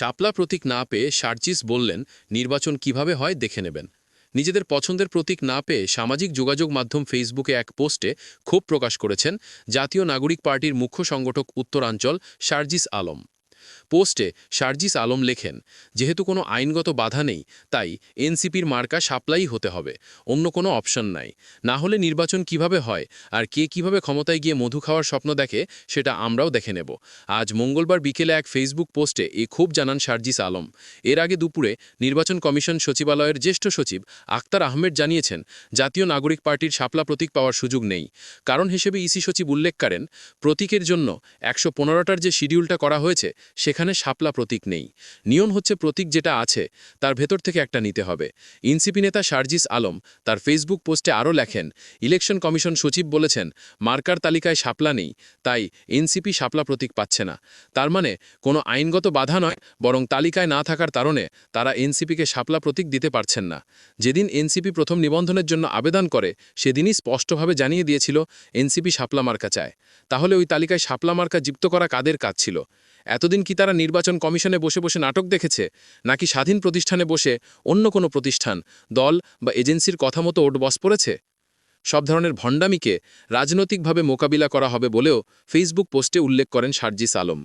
শাপলা প্রতীক না পেয়ে সার্জিস বললেন, নির্বাচন কীভাবে হয় দেখে নেবেন। নিজেদের পছন্দের প্রতীক না পেয়ে সামাজিক যোগাযোগ মাধ্যম ফেসবুকে এক পোস্টে ক্ষোভ প্রকাশ করেছেন জাতীয় নাগরিক পার্টির মুখ্য সংগঠক উত্তরাঞ্চল সার্জিস আলম। পোস্টে সার্জিস আলম লেখেন, যেহেতু কোনো আইনগত বাধা নেই, তাই এনসিপির মার্কা সাপ্লাই হতে হবে, অন্য কোনো অপশন নাই। না হলে নির্বাচন কীভাবে হয়, আর কে কীভাবে ক্ষমতায় গিয়ে মধু খাওয়ার স্বপ্ন দেখে, সেটা আমরাও দেখে নেব। আজ মঙ্গলবার বিকেলে এক ফেসবুক পোস্টে এ খুব জানান সার্জিস আলম। এর আগে দুপুরে নির্বাচন কমিশন সচিবালয়ের জ্যেষ্ঠ সচিব আক্তার আহমেদ জানিয়েছেন, জাতীয় নাগরিক পার্টির শাপলা প্রতীক পাওয়ার সুযোগ নেই। কারণ হিসেবে ইসি সচিব উল্লেখ করেন, প্রতীকের জন্য একশো পনেরোটার যে শিডিউলটা করা হয়েছে সেখানে শাপলা প্রতীক নেই। নিয়ম হচ্ছে প্রতীক যেটা আছে, তার ভেতর থেকে একটা নিতে হবে। ইনসিপি নেতা সার্জিস আলম তার ফেসবুক পোস্টে আরও লেখেন, ইলেকশন কমিশন সচিব বলেছেন, মার্কার তালিকায় শাপলা নেই, তাই এনসিপি শাপলা প্রতীক পাচ্ছে না। তার মানে কোনো আইনগত বাধা নয়, বরং তালিকায় না থাকার কারণে তারা এনসিপিকে শাপলা প্রতীক দিতে পারছেন না। যেদিন এনসিপি প্রথম নিবন্ধনের জন্য আবেদন করে, সেদিনই স্পষ্টভাবে জানিয়ে দিয়েছিল, এনসিপি শাপলা মার্কা চায়। তাহলে ওই তালিকায় শাপলা মার্কা যুক্ত করা কাদের কাজ ছিল? এতদিন কি তারা নির্বাচন কমিশনে বসে বসে নাটক দেখেছে, নাকি স্বাধীন প্রতিষ্ঠানে বসে অন্য কোনো প্রতিষ্ঠান, দল বা এজেন্সির কথা মতো ওট বস পড়েছে? সব ধরনের ভণ্ডামিকে রাজনৈতিকভাবে মোকাবিলা করা হবে বলেও ফেসবুক পোস্টে উল্লেখ করেন সার্জিস আলম।